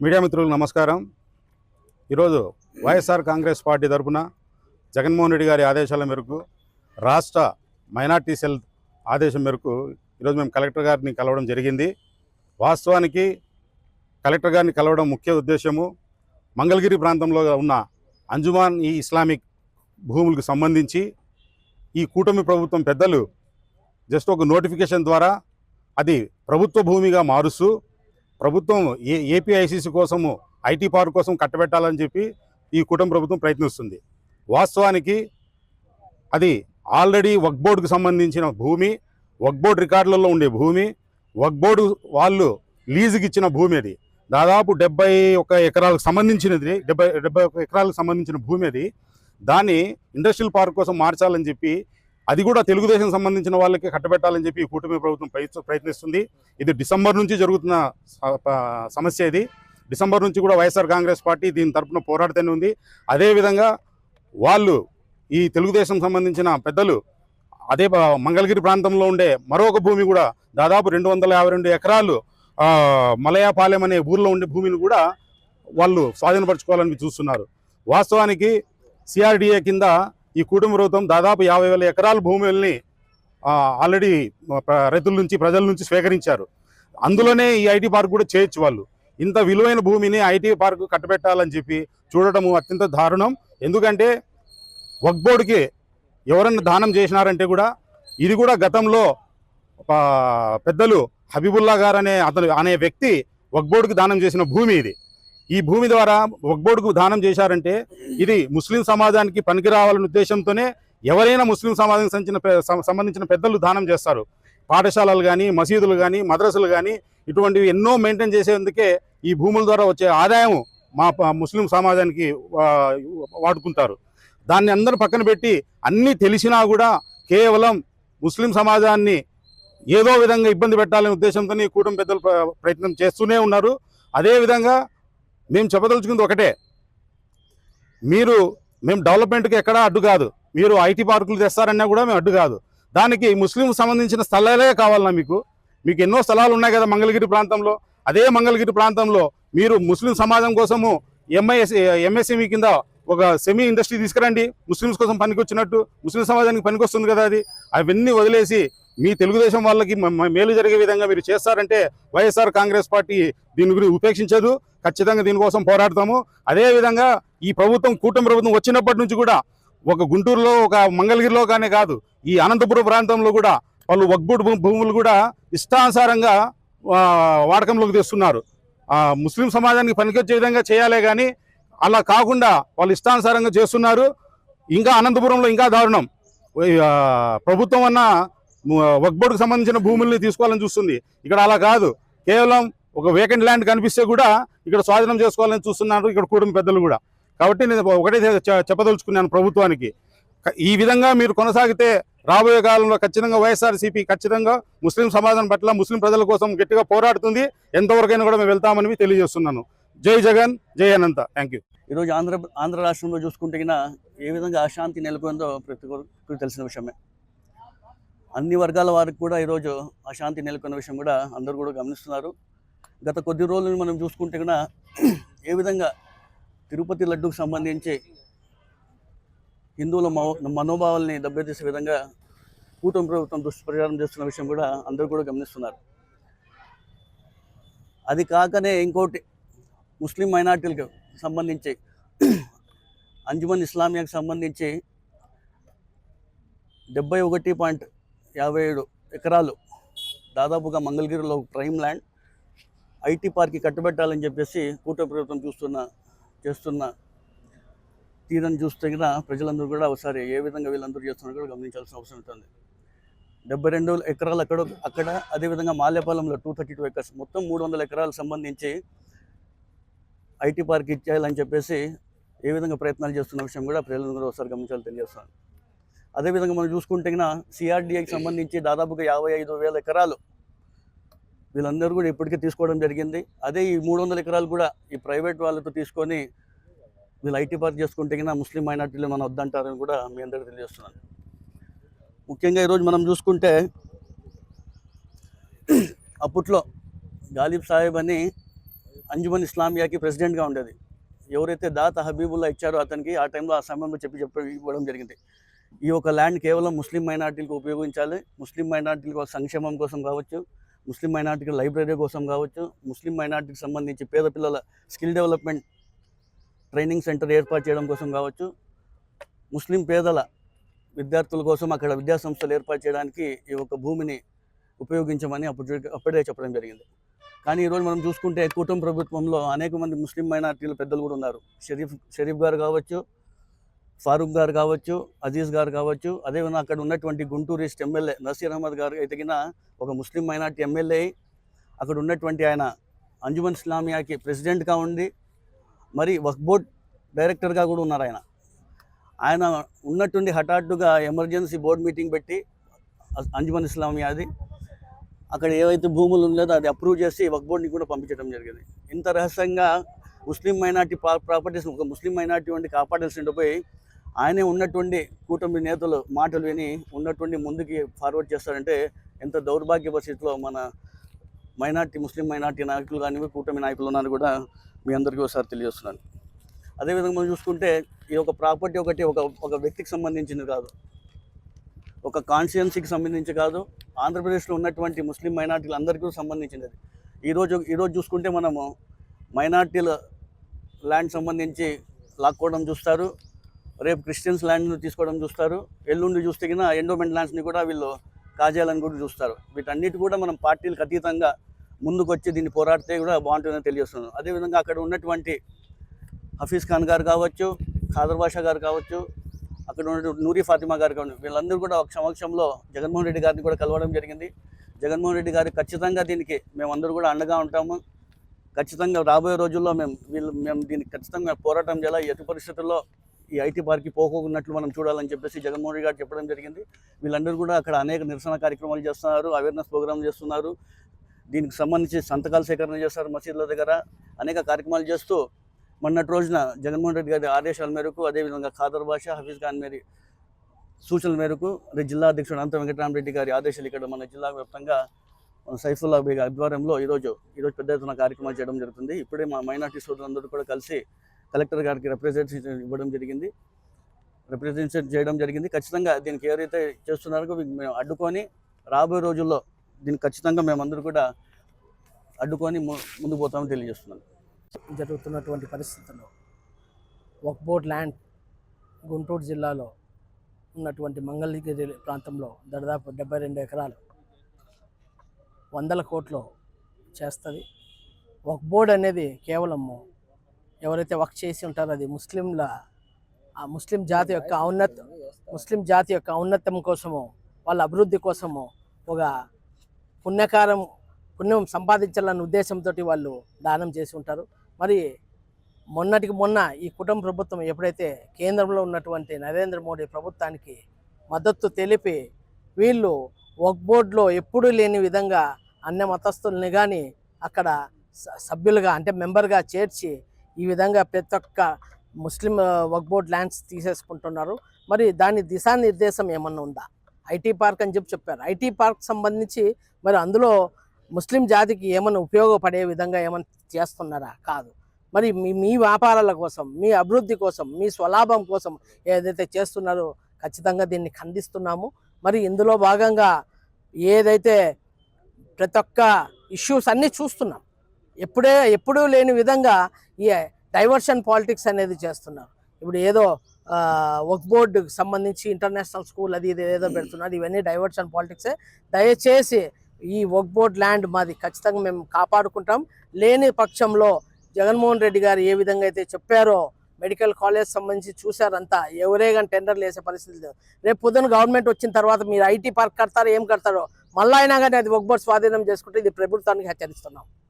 Media మిత్రులకు నమస్కారం. ఈరోజు వైఎస్ఆర్ కాంగ్రెస్ పార్టీ తరఫున జగన్మోహన్ రెడ్డి గారి ఆదేశాల మేరకు రాష్ట్ర మైనార్టీ సెల్ ఆదేశం మేరకు ఈరోజు మేము కలెక్టర్ గారిని కలవడం జరిగింది. వాస్తవానికి కలెక్టర్ గారిని కలవడం ముఖ్య ఉద్దేశము మంగళగిరి ప్రాంతంలో ఉన్న అంజుమాన్ ఈ ఇస్లామిక్ భూములకు సంబంధించి ఈ కూటమి ప్రభుత్వం పెద్దలు జస్ట్ ఒక నోటిఫికేషన్ ద్వారా అది ప్రభుత్వ భూమిగా మారుస్తూ ప్రభుత్వం ఏ ఏపీఐసిసి కోసము ఐటీ పార్క్ కోసం కట్టబెట్టాలని చెప్పి ఈ కుటుంబ ప్రభుత్వం ప్రయత్నిస్తుంది. వాస్తవానికి అది ఆల్రెడీ వక్ బోర్డుకు సంబంధించిన భూమి వక్ బోర్డు రికార్డులలో ఉండే భూమి వక్ బోర్డు వాళ్ళు లీజుకి ఇచ్చిన భూమి అది. దాదాపు డెబ్బై ఒక ఎకరాలకు సంబంధించినది డెబ్బై డెబ్బై ఒక ఎకరాలకు సంబంధించిన భూమి అది. దాన్ని ఇండస్ట్రియల్ పార్క్ కోసం మార్చాలని చెప్పి అది కూడా తెలుగుదేశం సంబంధించిన వాళ్ళకి కట్టబెట్టాలని చెప్పి ఈ కూటమి ప్రభుత్వం ప్రయత్నిస్తుంది. ఇది డిసెంబర్ నుంచి జరుగుతున్న సమస్య ఇది. డిసెంబర్ నుంచి కూడా వైఎస్ఆర్ కాంగ్రెస్ పార్టీ దీని తరఫున పోరాడుతూనే ఉంది. అదేవిధంగా వాళ్ళు ఈ తెలుగుదేశం సంబంధించిన పెద్దలు అదే మంగళగిరి ప్రాంతంలో ఉండే మరొక భూమి కూడా దాదాపు రెండు వందల యాభై రెండు ఎకరాలు మలయాపాలెం అనే ఊర్లో ఉండే భూమిని కూడా వాళ్ళు స్వాధీనపరచుకోవాలని చూస్తున్నారు. వాస్తవానికి సిఆర్డిఏ కింద ఈ కూటమి ప్రభుత్వం దాదాపు యాభై వేల ఎకరాల భూముల్ని ఆల్రెడీ రైతుల నుంచి ప్రజల నుంచి స్వీకరించారు. అందులోనే ఈ ఐటీ పార్క్ కూడా చేయొచ్చు వాళ్ళు. ఇంత విలువైన భూమిని ఐటీ పార్క్ కట్టబెట్టాలని చెప్పి చూడటము అత్యంత దారుణం. ఎందుకంటే వక్బోర్డుకి ఎవరన్నా దానం చేసినారంటే కూడా ఇది కూడా గతంలో పెద్దలు హబీబుల్లా గారు అనే అతను అనే వ్యక్తి వక్బోర్డుకి దానం చేసిన భూమి ఇది. ఈ భూమి ద్వారా ఒగ్బోడుకు దానం చేశారంటే ఇది ముస్లిం సమాజానికి పనికి రావాలనే ఉద్దేశంతోనే ఎవరైనా ముస్లిం సమాజానికి సంబంధించిన సంబంధించిన పెద్దలు దానం చేస్తారు. పాఠశాలలు కానీ మసీదులు కానీ మద్రసులు కానీ ఇటువంటివి ఎన్నో మెయింటైన్ చేసేందుకే ఈ భూముల ద్వారా వచ్చే ఆదాయం మా ముస్లిం సమాజానికి వాడుకుంటారు. దాన్ని అందరూ పక్కన పెట్టి అన్నీ తెలిసినా కూడా కేవలం ముస్లిం సమాజాన్ని ఏదో విధంగా ఇబ్బంది పెట్టాలనే ఉద్దేశంతో ఈ కూటమి పెద్దలు ప్రయత్నం చేస్తూనే ఉన్నారు. అదేవిధంగా మేము చెప్పదలుచుకుంది ఒకటే. మీరు మేము డెవలప్మెంట్కి ఎక్కడా అడ్డు కాదు. మీరు ఐటీ పార్కులు తెస్తారన్నా కూడా మేము అడ్డు కాదు. దానికి ముస్లిం సంబంధించిన స్థలాలే కావాలన్నా మీకు. మీకు ఎన్నో స్థలాలు ఉన్నాయి కదా మంగళగిరి ప్రాంతంలో. అదే మంగళగిరి ప్రాంతంలో మీరు ముస్లిం సమాజం కోసము ఎంఐఎస్ ఎంఎస్ఎంఈ కింద ఒక సెమీ ఇండస్ట్రీ తీసుకురండి. ముస్లిమ్స్ కోసం పనికొచ్చినట్టు ముస్లిం సమాజానికి పనికొస్తుంది కదా అది. అవన్నీ వదిలేసి మీ తెలుగుదేశం వాళ్ళకి మేలు జరిగే విధంగా మీరు చేస్తారంటే వైఎస్ఆర్ కాంగ్రెస్ పార్టీ దీని గురించి ఉపేక్షించదు. ఖచ్చితంగా దీనికోసం పోరాడతాము. అదేవిధంగా ఈ ప్రభుత్వం కూటమి ప్రభుత్వం వచ్చినప్పటి నుంచి కూడా ఒక గుంటూరులో ఒక మంగళగిరిలో కానీ కాదు ఈ అనంతపురం ప్రాంతంలో కూడా వాళ్ళు వగ్బుడ్ భూ- భూములు కూడా ఇష్టానుసారంగా వాడకంలోకి తెస్తున్నారు. ముస్లిం సమాజానికి పనికొచ్చే విధంగా చేయాలే కానీ అలా కాకుండా వాళ్ళు ఇష్టానుసారంగా చేస్తున్నారు. ఇంకా అనంతపురంలో ఇంకా దారుణం. ప్రభుత్వం అన్న వక్బోర్డుకు సంబంధించిన భూముల్ని తీసుకోవాలని చూస్తుంది. ఇక్కడ అలా కాదు. కేవలం ఒక వేకెంట్ ల్యాండ్ కనిపిస్తే కూడా ఇక్కడ స్వాధీనం చేసుకోవాలని చూస్తున్నారు ఇక్కడ కూటమి పెద్దలు కూడా. కాబట్టి నేను ఒకటే చెప్పదలుచుకున్నాను ప్రభుత్వానికి. ఈ విధంగా మీరు కొనసాగితే రాబోయే కాలంలో ఖచ్చితంగా వైఎస్ఆర్సీపీ ఖచ్చితంగా ముస్లిం సమాజం పట్ల ముస్లిం ప్రజల కోసం గట్టిగా పోరాడుతుంది. ఎంతవరకైనా కూడా మేము వెళ్తామని తెలియజేస్తున్నాను. జై జగన్ జై అనంత. Thank you. ఈరోజు ఆంధ్ర ఆంధ్ర రాష్ట్రంలో చూసుకుంటే ఏ విధంగా అశాంతి నెలకొందో ప్రతి ఒక్కరికి తెలిసిన విషయమే. అన్ని వర్గాల వారికి కూడా ఈరోజు అశాంతి నెలకొన్న విషయం కూడా అందరూ కూడా గమనిస్తున్నారు. గత కొద్ది రోజులు మనం చూసుకుంటే కూడా ఏ విధంగా తిరుపతి లడ్డుకు సంబంధించి హిందువుల మో మనోభావాల్ని దెబ్బతీసే విధంగా కూటమి ప్రభుత్వం దుష్ప్రచారం చేస్తున్న విషయం కూడా అందరూ కూడా గమనిస్తున్నారు. అది కాకనే ఇంకోటి ముస్లిం మైనార్టీలకు సంబంధించి అంజుమన్ ఇస్లామియాకి సంబంధించి డెబ్బై ఒకటి పాయింట్ యాభై ఏడు ఎకరాలు దాదాపుగా మంగళగిరిలో ప్రైమ్ ల్యాండ్ ఐటీ పార్క్కి కట్టబెట్టాలని చెప్పేసి కూటమి ప్రభుత్వం చూస్తున్న చేస్తున్న తీరని చూస్తే కూడా ప్రజలందరూ కూడా ఒకసారి ఏ విధంగా వీళ్ళందరూ చేస్తున్నారో కూడా గమనించాల్సిన అవసరం ఉంటుంది. డెబ్బై రెండు ఎకరాలు అక్కడ అక్కడ అదేవిధంగా మాల్యపాలెంలో టూ థర్టీ టూ ఎకర్స్ మొత్తం మూడు వందల ఎకరాలకు సంబంధించి ఐటీ పార్క్ ఇచ్చేయాలని చెప్పేసి ఏ విధంగా ప్రయత్నాలు చేస్తున్న విషయం కూడా ప్రజలను కూడా ఒకసారి గమనించాలి తెలియజేస్తాను అదేవిధంగా మనం చూసుకుంటే సిఆర్డీఏకి సంబంధించి దాదాపుగా యాభై ఐదు వేల ఎకరాలు వీళ్ళందరూ కూడా ఇప్పటికే తీసుకోవడం జరిగింది. అదే ఈ మూడు వందల ఎకరాలు కూడా ఈ ప్రైవేట్ వాళ్ళతో తీసుకొని వీళ్ళు ఐటీ పార్క్ చేసుకుంటే కింద ముస్లిం మైనార్టీలు మనం వద్దంటారని కూడా మీ అందరికీ తెలియజేస్తున్నాను. ముఖ్యంగా ఈరోజు మనం చూసుకుంటే అప్పట్లో గాలిబ్ సాహెబ్ అని అంజుమన్ ఇస్లామియాకి ప్రెసిడెంట్గా ఉండేది. ఎవరైతే దాత హబీబుల్లా ఇచ్చారో అతనికి ఆ టైంలో ఆ సమయంలో చెప్పి చెప్పి ఇవ్వడం జరిగింది. ఈ యొక్క ల్యాండ్ కేవలం ముస్లిం మైనార్టీలకు ఉపయోగించాలి. ముస్లిం మైనార్టీలకు సంక్షేమం కోసం కావచ్చు ముస్లిం మైనార్టీకి లైబ్రరీ కోసం కావచ్చు ముస్లిం మైనార్టీకి సంబంధించి పేద పిల్లల స్కిల్ డెవలప్మెంట్ ట్రైనింగ్ సెంటర్ ఏర్పాటు చేయడం కోసం కావచ్చు ముస్లిం పేదల విద్యార్థుల కోసం అక్కడ విద్యాసంస్థలు ఏర్పాటు చేయడానికి ఈ యొక్క భూమిని ఉపయోగించమని అప్పుడు అప్పుడే చెప్పడం జరిగింది. కానీ ఈరోజు మనం చూసుకుంటే కుటుంబ ప్రభుత్వంలో అనేక మంది ముస్లిం మైనార్టీల పెద్దలు కూడా ఉన్నారు. షరీఫ్ షరీఫ్ గారు కావచ్చు ఫారూక్ గారు కావచ్చు అజీజ్ గారు కావచ్చు అదేవిధంగా అక్కడ ఉన్నటువంటి గుంటూరు ఈస్ట్ ఎమ్మెల్యే నసీర్ అహ్మద్ గారు ఎదిగిన ఒక ముస్లిం మైనార్టీ ఎమ్మెల్యే అక్కడ ఉన్నటువంటి ఆయన అంజుమన్ ఇస్లామియాకి ప్రెసిడెంట్గా ఉండి మరి వక్ బోర్డ్ డైరెక్టర్గా కూడా ఉన్నారు ఆయన. ఆయన ఉన్నట్టుండి హఠాత్తుగా ఎమర్జెన్సీ బోర్డు మీటింగ్ పెట్టి అ- అంజుమన్ ఇస్లామియాది అక్కడ ఏవైతే భూములు ఉండలేదో అది అప్రూవ్ చేసి వక్ బోర్డుని కూడా పంపించడం జరిగింది. ఇంత రహస్యంగా ముస్లిం మైనార్టీ ప్రాపర్టీస్ ఒక ముస్లిం మైనార్టీ వంటి కాపాడాల్సి పోయి ఆయనే ఉన్నటువంటి కూటమి నేతలు మాటలు విని ఉన్నటువంటి ముందుకి ఫార్వర్డ్ చేస్తారంటే ఎంత దౌర్భాగ్య పరిస్థితిలో మన మైనార్టీ ముస్లిం మైనార్టీ నాయకులు కానీ కూటమి నాయకులు ఉన్నారు కూడా మీ అందరికీ ఒకసారి తెలియజేస్తున్నాను. అదేవిధంగా మనం చూసుకుంటే ఈ యొక్క ప్రాపర్టీ ఒకటి ఒక ఒక వ్యక్తికి సంబంధించింది కాదు. ఒక కాన్స్టిట్యున్సీకి సంబంధించి కాదు. ఆంధ్రప్రదేశ్లో ఉన్నటువంటి ముస్లిం మైనార్టీలందరికీ సంబంధించినది. ఈరోజు ఈరోజు చూసుకుంటే మనము మైనార్టీల ల్యాండ్ సంబంధించి లాక్కోవడం చూస్తారు. రేపు క్రిస్టియన్స్ ల్యాండ్ను తీసుకోవడం చూస్తారు. ఎల్లుండి చూస్తే కింద ఎండోమెంట్ ల్యాండ్స్ని కూడా వీళ్ళు కాజేయాలని కూడా చూస్తారు. వీటన్నిటి కూడా మనం పార్టీలకు అతీతంగా ముందుకు వచ్చి దీన్ని పోరాడితే కూడా బాగుంటుందని తెలియజేస్తున్నాను. అదేవిధంగా అక్కడ ఉన్నటువంటి హఫీజ్ ఖాన్ గారు కావచ్చు ఖాదర్ బాషా గారు కావచ్చు అక్కడ ఉన్నటువంటి నూరి ఫాతిమా గారు కావచ్చు వీళ్ళందరూ కూడా ఒక సమక్షంలో జగన్మోహన్ రెడ్డి గారిని కూడా కలవడం జరిగింది. జగన్మోహన్ రెడ్డి గారు ఖచ్చితంగా దీనికి మేమందరూ కూడా అండగా ఉంటాము. ఖచ్చితంగా రాబోయే రోజుల్లో మేము వీళ్ళు మేము దీనికి ఖచ్చితంగా పోరాటం చేయాలి? ఎటు పరిస్థితుల్లో ఈ ఐటీ పార్క్కి పోకోకున్నట్లు మనం చూడాలని చెప్పేసి జగన్మోహన్ రెడ్డి గారు చెప్పడం జరిగింది. వీళ్ళందరూ కూడా అక్కడ అనేక నిరసన కార్యక్రమాలు చేస్తున్నారు అవేర్నెస్ ప్రోగ్రామ్ చేస్తున్నారు. దీనికి సంబంధించి సంతకాల సేకరణ చేస్తారు మసీదుల దగ్గర. అనేక కార్యక్రమాలు చేస్తూ మొన్నటి రోజున జగన్మోహన్ రెడ్డి గారి ఆదేశాల మేరకు అదేవిధంగా ఖాదర్ బాషా హఫీజ్ ఖాన్ మేరీ సూచనల మేరకు జిల్లా అధ్యక్షుడు అనంత వెంకటరామరెడ్డి గారి ఆదేశాలు ఇక్కడ మన జిల్లా వ్యాప్తంగా సైఫుల్లా బేగ్ ఆధ్వర్యంలో ఈరోజు ఈరోజు పెద్ద ఎత్తున కార్యక్రమాలు చేయడం జరుగుతుంది. ఇప్పుడే మా మైనార్టీ సోదరులందరూ కూడా కలిసి కలెక్టర్ గారికి రిప్రజెంటేషన్ ఇవ్వడం జరిగింది. రిప్రజెంటేషన్ చేయడం జరిగింది. ఖచ్చితంగా దీనికి ఎవరైతే చేస్తున్నారో మేము అడ్డుకొని రాబోయే రోజుల్లో దీన్ని ఖచ్చితంగా మేమందరూ కూడా అడ్డుకొని ము- పోతామని తెలియజేస్తున్నాను. జరుగుతున్నటువంటి పరిస్థితుల్లో వక్ బోర్డ్ ల్యాండ్ గుంటూరు జిల్లాలో ఉన్నటువంటి మంగళగిరి ప్రాంతంలో దాదాపు డెబ్బై రెండు ఎకరాలు వందల కోట్లు చేస్తుంది. వక్ బోర్డ్ అనేది కేవలము ఎవరైతే వర్క్ చేసి ఉంటారో అది ముస్లింల ఆ ముస్లిం జాతి యొక్క ఔన్నత ముస్లిం జాతి యొక్క ఔన్నత్యం కోసము వాళ్ళ అభివృద్ధి కోసము ఒక పుణ్యకారం పుణ్యం సంపాదించాలన్న ఉద్దేశంతో వాళ్ళు దానం చేసి ఉంటారు. మరి మొన్నటికి మొన్న ఈ కుటుంబ ప్రభుత్వం ఎప్పుడైతే కేంద్రంలో ఉన్నటువంటి నరేంద్ర మోడీ ప్రభుత్వానికి మద్దతు తెలిపి వీళ్ళు వక్ బోర్డులో ఎప్పుడూ లేని విధంగా అన్ని మతస్థుల్ని కానీ అక్కడ సభ్యులుగా అంటే మెంబర్గా చేర్చి ఈ విధంగా ప్రతి ఒక్క ముస్లిం వక్బోర్డ్ బోర్డ్ ల్యాండ్స్ తీసేసుకుంటున్నారు. మరి దాని దిశానిర్దేశం ఏమన్నా ఉందా? ఐటీ పార్క్ అని చెప్పి చెప్పారు. ఐటీ పార్క్ సంబంధించి మరి అందులో ముస్లిం జాతికి ఏమైనా ఉపయోగపడే విధంగా ఏమైనా చేస్తున్నారా? కాదు. మరి మీ మీ వ్యాపారాల కోసం మీ అభివృద్ధి కోసం మీ స్వలాభం కోసం ఏదైతే చేస్తున్నారో ఖచ్చితంగా దీన్ని ఖండిస్తున్నాము. మరి ఇందులో భాగంగా ఏదైతే ప్రతి ఒక్క ఇష్యూస్ అన్నీ చూస్తున్నాం. ఎప్పుడే ఎప్పుడూ లేని విధంగా ఈ డైవర్షన్ పాలిటిక్స్ అనేది చేస్తున్నారు. ఇప్పుడు ఏదో వర్క్ బోర్డుకి సంబంధించి ఇంటర్నేషనల్ స్కూల్ అది ఇది ఏదో పెడుతున్నారు. ఇవన్నీ డైవర్షన్ పాలిటిక్సే. దయచేసి ఈ వర్క్ బోర్డ్ ల్యాండ్ మాది ఖచ్చితంగా మేము కాపాడుకుంటాం. లేని పక్షంలో జగన్మోహన్ రెడ్డి గారు ఏ విధంగా అయితే చెప్పారో మెడికల్ కాలేజ్ సంబంధించి చూశారంతా ఎవరే కానీ టెండర్లు వేసే పరిస్థితి లేదు. రేపు పొద్దున గవర్నమెంట్ వచ్చిన తర్వాత మీరు ఐటీ పార్క్ కడతారో ఏం కడతారో మళ్ళీ అయినా కానీ అది ఒక్బోర్డ్ స్వాధీనం చేసుకుంటే ఇది ప్రభుత్వానికి హెచ్చరిస్తున్నాం.